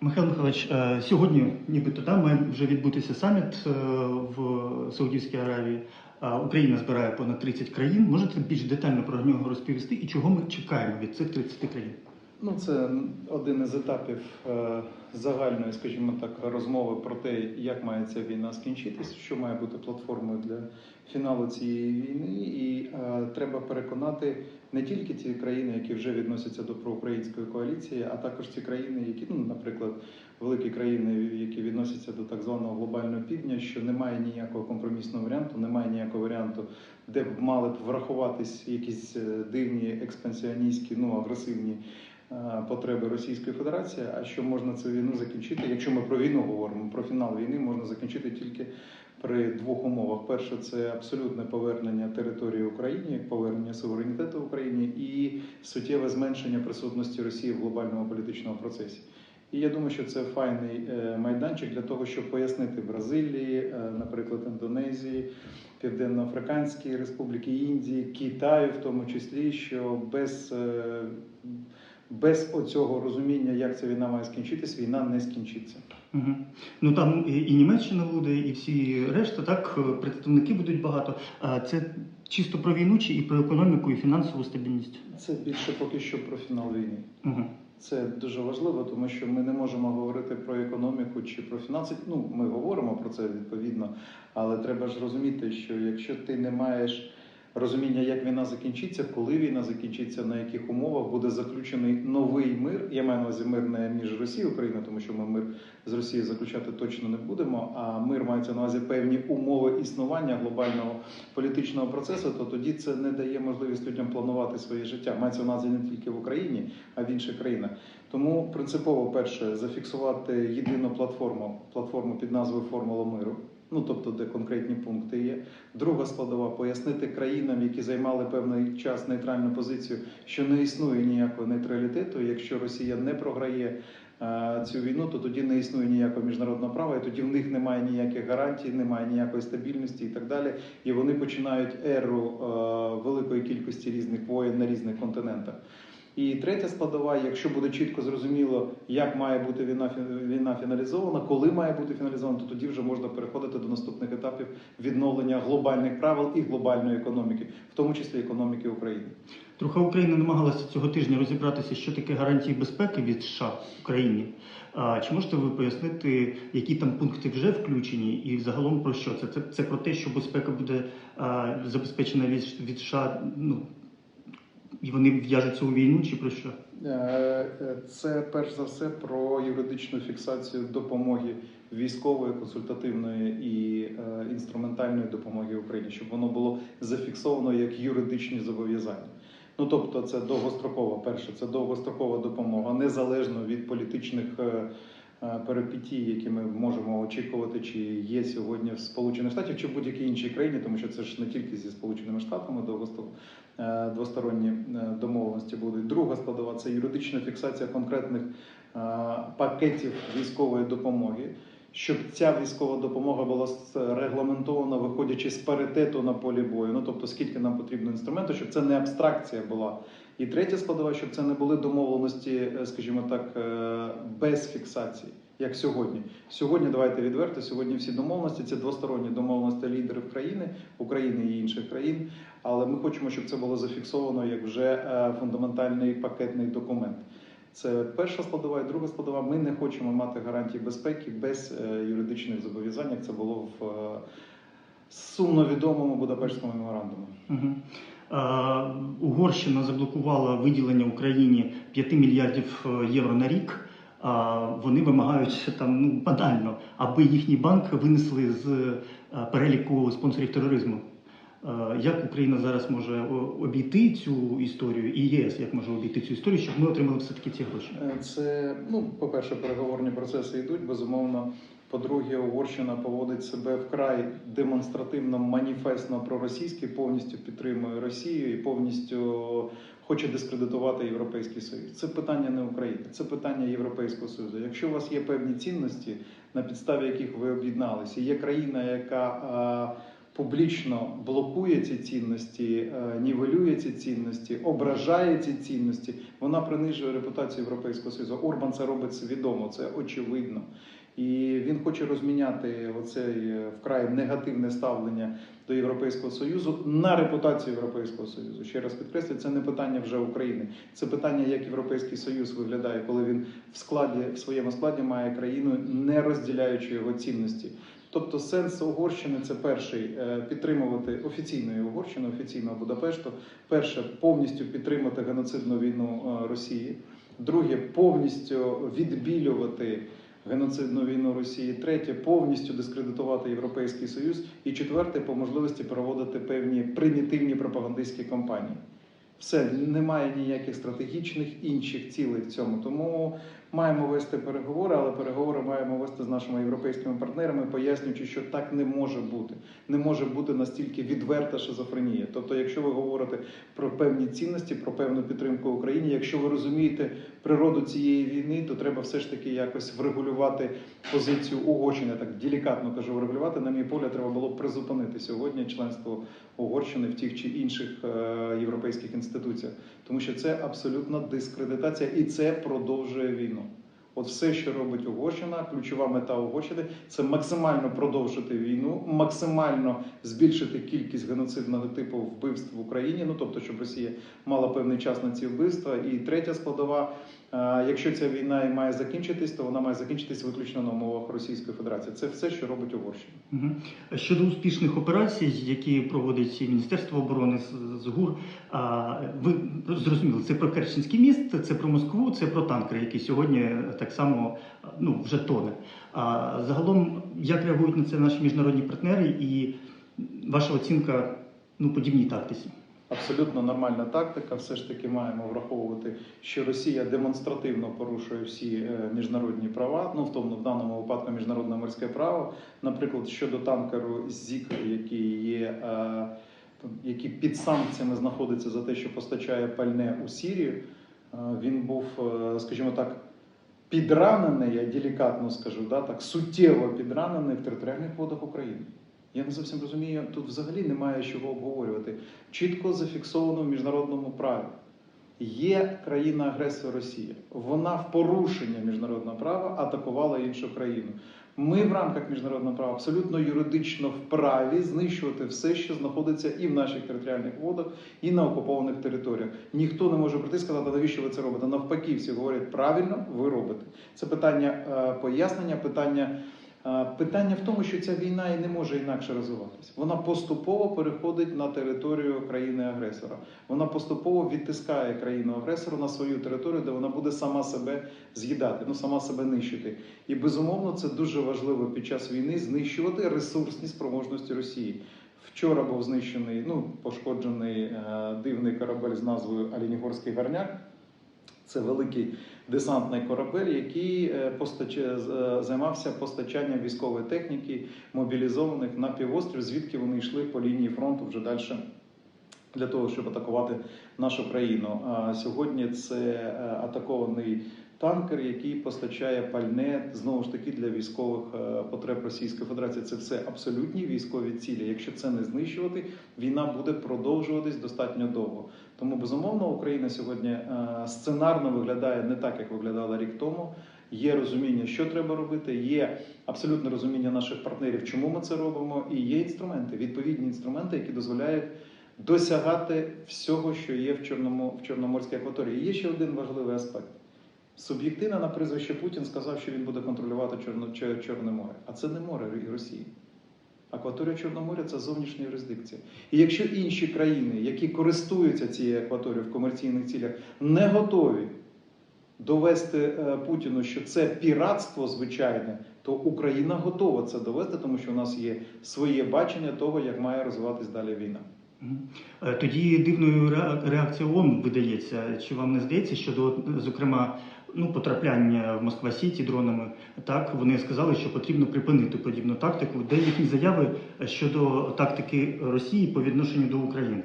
Михайло Михайлович, е, сьогодні, нібито да, має вже відбутися саміт е, в Саудівській Аравії. Е, Україна збирає понад 30 країн. Можете більш детально про нього розповісти і чого ми чекаємо від цих 30 країн? Ну, це один із етапів загальної, скажімо так, розмови про те, як має ця війна скінчитись, що має бути платформою для фіналу цієї війни. І треба переконати не тільки ті країни, які вже відносяться до проукраїнської коаліції, а також ті країни, які, ну, наприклад, великі країни, які відносяться до так званого глобального півдня, що немає ніякого компромісного варіанту, немає ніякого варіанту, де б мали б врахуватись якісь е, дивні експансіоністські, ну агресивні потреби Російської Федерації. А що можна цю війну закінчити? Якщо ми про війну говоримо, про фінал війни можна закінчити тільки при двох умовах: перше це абсолютне повернення території Україні, повернення суверенітету Україні і суттєве зменшення присутності Росії в глобальному політичному процесі. І я думаю, що це файний е, майданчик для того, щоб пояснити Бразилії, е, наприклад, Індонезії, Південно-Африканській Республіки, Індії, Китаю, в тому числі, що без, е, без оцього розуміння, як ця війна має скінчитись, війна не скінчиться. Угу. Ну там і, і Німеччина буде, і всі решта, так е, представники будуть багато. А це чисто про війну чи і про економіку, і фінансову стабільність? Це більше поки що про фінал війни. Угу. Це дуже важливо, тому що ми не можемо говорити про економіку чи про фінанси. Ну, ми говоримо про це відповідно, але треба ж розуміти, що якщо ти не маєш розуміння, як війна закінчиться, коли війна закінчиться, на яких умовах буде заключений новий мир. Я маю на увазі мир не між Росією і Україною, тому що ми мир з Росією заключати точно не будемо. А мир мається на увазі певні умови існування глобального політичного процесу, то тоді це не дає можливість людям планувати своє життя. Мається на увазі не тільки в Україні, а в інших країнах. Тому принципово перше зафіксувати єдину платформу, платформу під назвою Формула миру. Ну, тобто, де конкретні пункти є. Друга складова пояснити країнам, які займали певний час нейтральну позицію, що не існує ніякого нейтралітету. Якщо Росія не програє е, цю війну, то тоді не існує ніякого міжнародного права, і тоді в них немає ніяких гарантій, немає ніякої стабільності і так далі. І вони починають еру е, великої кількості різних воєн на різних континентах. І третя складова, якщо буде чітко зрозуміло, як має бути війна війна фіналізована, коли має бути фіналізована, то тоді вже можна переходити до наступних етапів відновлення глобальних правил і глобальної економіки, в тому числі економіки України. Трохи Україна намагалася цього тижня розібратися, що таке гарантії безпеки від США Україні. А чи можете ви пояснити, які там пункти вже включені, і загалом про що це? Це, це про те, що безпека буде забезпечена від, від США, ну і вони в'яжуться у війну, чи про що? Е, е, Це перш за все про юридичну фіксацію допомоги військової, консультативної і е, інструментальної допомоги Україні, щоб воно було зафіксовано як юридичні зобов'язання. Ну тобто, це довгострокова перше, це довгострокова допомога, незалежно від політичних е, е, перипетій, які ми можемо очікувати, чи є сьогодні в Сполучених Штатах, чи в будь-якій іншій країні, тому що це ж не тільки зі Сполученими Штатами. Е, двосторонні е, домовленості будуть. Друга складова це юридична фіксація конкретних пакетів військової допомоги, щоб ця військова допомога була регламентована, виходячи з паритету на полі бою. Ну тобто, скільки нам потрібно інструменту, щоб це не абстракція була. І третя складова, щоб це не були домовленості, скажімо так, без фіксації. Як сьогодні, сьогодні давайте відверто. Сьогодні всі домовленості це двосторонні домовленості лідерів країни, України і інших країн. Але ми хочемо, щоб це було зафіксовано як вже фундаментальний пакетний документ. Це перша складова, і друга складова. Ми не хочемо мати гарантії безпеки без е, юридичних зобов'язань. як Це було в е, сумно відомому Будапештському меморандумі. Угу. А, Угорщина заблокувала виділення Україні 5 мільярдів е, євро на рік. А вони вимагають там ну банально, аби їхній банк винесли з переліку спонсорів тероризму. Як Україна зараз може обійти цю історію, і ЄС як може обійти цю історію, щоб ми отримали все таки ці гроші? Е, це ну, по-перше, переговорні процеси йдуть. Безумовно. По-друге, Угорщина поводить себе вкрай демонстративно, маніфестно проросійськи, повністю підтримує Росію і повністю хоче дискредитувати Європейський Союз. Це питання не України, це питання Європейського Союзу. Якщо у вас є певні цінності, на підставі яких ви об'єдналися, є країна, яка публічно блокує ці цінності, е, нівелює ці цінності, ображає ці цінності, вона принижує репутацію Європейського Союзу. Орбан це робить свідомо, це очевидно. І він хоче розміняти оце е, вкрай негативне ставлення до Європейського Союзу на репутацію Європейського Союзу. Ще раз підкреслюю, це не питання вже України. Це питання, як Європейський Союз виглядає, коли він в складі в своєму складі має країну, не розділяючи його цінності. Тобто сенс Угорщини це перший е, підтримувати офіційної Угорщини, офіційного Будапешту. Перше повністю підтримати геноцидну війну е, Росії. Друге повністю відбілювати геноцидну війну Росії. Третє повністю дискредитувати Європейський Союз. І четверте по можливості проводити певні примітивні пропагандистські кампанії. Все немає ніяких стратегічних інших цілей в цьому. Тому маємо вести переговори, але переговори маємо вести з нашими європейськими партнерами, пояснюючи, що так не може бути. Не може бути настільки відверта шизофренія. Тобто, якщо ви говорите про певні цінності, про певну підтримку Україні, якщо ви розумієте природу цієї війни, то треба все ж таки якось врегулювати позицію Угорщини. Так делікатно кажу, врегулювати. На мій погляд, треба було призупинити сьогодні членство Угорщини в тих чи інших е, європейських інституціях, тому що це абсолютна дискредитація і це продовжує війну. От все, що робить Угорщина, ключова мета Угорщини це максимально продовжити війну, максимально збільшити кількість геноцидного типу вбивств в Україні. Ну тобто, щоб Росія мала певний час на ці вбивства. І третя складова: якщо ця війна і має закінчитись, то вона має закінчитись виключно на умовах Російської Федерації. Це все, що робить Угорщина. Щодо успішних операцій, які проводить Міністерство оборони з- ГУР, ви зрозуміли, це про Керченський міст, це про Москву, це про танкери, які сьогодні так само ну, вже тоне. А загалом, як реагують на це наші міжнародні партнери і ваша оцінка ну, подібній тактиці? Абсолютно нормальна тактика. Все ж таки маємо враховувати, що Росія демонстративно порушує всі е, міжнародні права. Ну в тому в даному випадку міжнародне морське право. Наприклад, щодо танкеру ЗІК, який є. е, який під санкціями знаходиться за те, що постачає пальне у Сірію, е, він був, скажімо так, підранений, я делікатно скажу, да, так суттєво підранений в територіальних водах України. Я не зовсім розумію, тут взагалі немає чого обговорювати. Чітко зафіксовано в міжнародному праві. Є країна-агресор Росія. Вона в порушення міжнародного права атакувала іншу країну. Ми в рамках міжнародного права абсолютно юридично вправі знищувати все, що знаходиться і в наших територіальних водах, і на окупованих територіях. Ніхто не може прийти сказати, навіщо ви це робите. Навпаки, всі говорять правильно, ви робите. Це питання е, пояснення, питання. Питання в тому, що ця війна і не може інакше розвиватися. Вона поступово переходить на територію країни-агресора. Вона поступово відтискає країну-агресора на свою територію, де вона буде сама себе з'їдати, ну сама себе нищити. І безумовно це дуже важливо під час війни знищувати ресурсні спроможності Росії. Вчора був знищений, ну пошкоджений е, дивний корабель з назвою Алінігорський гарняк. Це великий десантний корабель, який е, постач- е, займався постачанням військової техніки, мобілізованих на півострів, звідки вони йшли по лінії фронту вже далі для того, щоб атакувати нашу країну. А сьогодні це е, атакований танкер, який постачає пальне знову ж таки для військових е, потреб Російської Федерації. Це все абсолютні військові цілі. Якщо це не знищувати, війна буде продовжуватись достатньо довго. Тому безумовно Україна сьогодні е, сценарно виглядає не так, як виглядала рік тому. Є розуміння, що треба робити, є абсолютне розуміння наших партнерів, чому ми це робимо, і є інструменти, відповідні інструменти, які дозволяють досягати всього, що є в Чорному в Чорноморській акваторії. І Є ще один важливий аспект. Суб'єктивно на прізвище Путін сказав, що він буде контролювати Чорно, Чорне море. А це не море Росії. Акваторія Чорноморя це зовнішня юрисдикція. І якщо інші країни, які користуються цією акваторією в комерційних цілях, не готові довести е, Путіну, що це піратство звичайне, то Україна готова це довести, тому що у нас є своє бачення того, як має розвиватись далі війна. Е, Тоді дивною ре- реакція ООН видається. Чи вам не здається, щодо, зокрема, ну, потрапляння в Москва Сіті дронами, так вони сказали, що потрібно припинити подібну тактику. Де їхні заяви щодо тактики Росії по відношенню до України?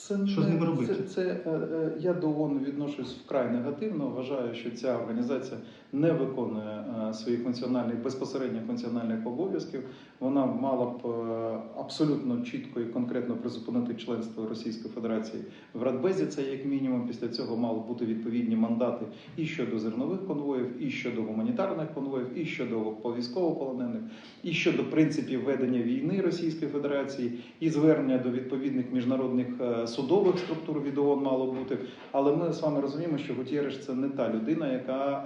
Це Що з не- ними робити? Це, це, е, е, я до ООН відношусь вкрай негативно. Вважаю, що ця організація не виконує е, своїх функціональних безпосередніх функціональних обов'язків. Вона мала б абсолютно чітко і конкретно призупинити членство Російської Федерації в Радбезі. Це як мінімум. Після цього мали бути відповідні мандати і щодо зернових конвоїв, і щодо гуманітарних конвоїв, і щодо військовополонених, і щодо принципів ведення війни Російської Федерації, і звернення до відповідних міжнародних судових структур від ООН мало бути. Але ми з вами розуміємо, що Гутєреш це не та людина, яка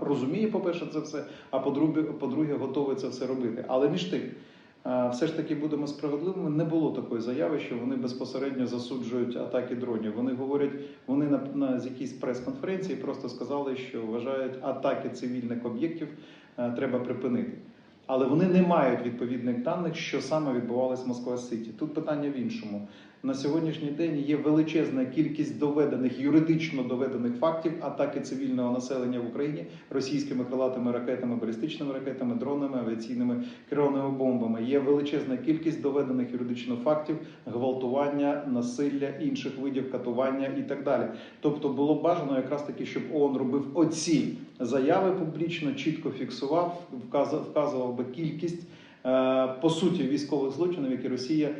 е, розуміє, по-перше, це все, а по-друге, готова це все робити. Але між тим. е, Все ж таки будемо справедливими. Не було такої заяви, що вони безпосередньо засуджують атаки дронів. Вони говорять, вони на, на з якійсь прес-конференції просто сказали, що вважають атаки цивільних об'єктів е, треба припинити. Але вони не мають відповідних даних, що саме відбувалося в Москва Сіті. Тут питання в іншому. На сьогоднішній день є величезна кількість доведених юридично доведених фактів атаки цивільного населення в Україні російськими крилатими ракетами, балістичними ракетами, дронами, авіаційними керованими бомбами. Є величезна кількість доведених юридично фактів гвалтування, насилля, інших видів катування і так далі. Тобто було бажано якраз таки, щоб ООН робив оці заяви публічно, чітко фіксував, вказував би кількість е, по суті військових злочинів, які Росія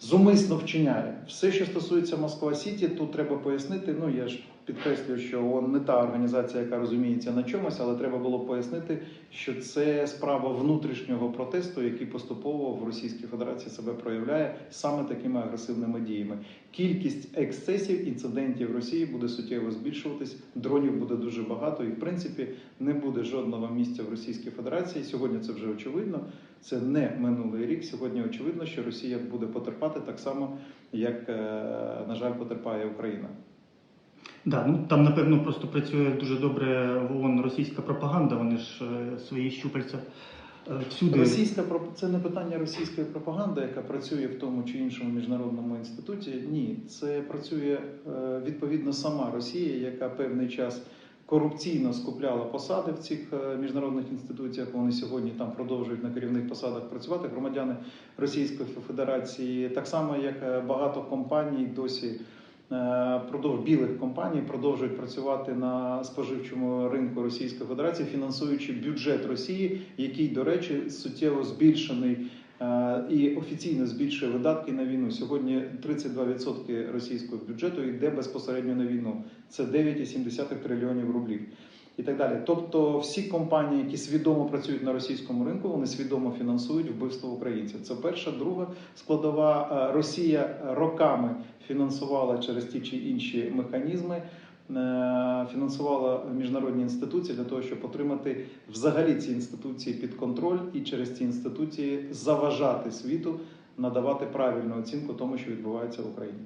зумисно вчиняє. Все, що стосується Москва Сіті, тут треба пояснити. Ну я ж підкреслюю, що ООН не та організація, яка розуміється на чомусь, але треба було пояснити, що це справа внутрішнього протесту, який поступово в Російській Федерації себе проявляє саме такими агресивними діями. Кількість ексцесів, інцидентів Росії буде суттєво збільшуватись. Дронів буде дуже багато, і в принципі не буде жодного місця в Російській Федерації. Сьогодні це вже очевидно. Це не минулий рік. Сьогодні очевидно, що Росія буде потерпати так само, як, е, на жаль, потерпає Україна. Да, ну там напевно просто працює дуже добре в ООН російська пропаганда. Вони ж е, свої щупальця е, всюди. Російська це не питання російської пропаганди, яка працює в тому чи іншому міжнародному інституті. Ні, це працює відповідно сама Росія, яка певний час корупційно скупляла посади в цих е, міжнародних інституціях. Вони сьогодні там продовжують на керівних посадах працювати. Громадяни Російської Федерації, так само як е, багато компаній досі. е, Продовж білих компаній продовжують працювати на споживчому ринку Російської Федерації, фінансуючи бюджет Росії, який, до речі, суттєво збільшений і офіційно збільшує видатки на війну. Сьогодні 32% російського бюджету йде безпосередньо на війну. Це 9,7 трильйонів рублів. І так далі. Тобто, всі компанії, які свідомо працюють на російському ринку, вони свідомо фінансують вбивство українців. Це перша, друга складова. Е, Росія роками фінансувала через ті чи інші механізми е, фінансувала міжнародні інституції для того, щоб отримати взагалі ці інституції під контроль і через ці інституції заважати світу надавати правильну оцінку тому, що відбувається в Україні.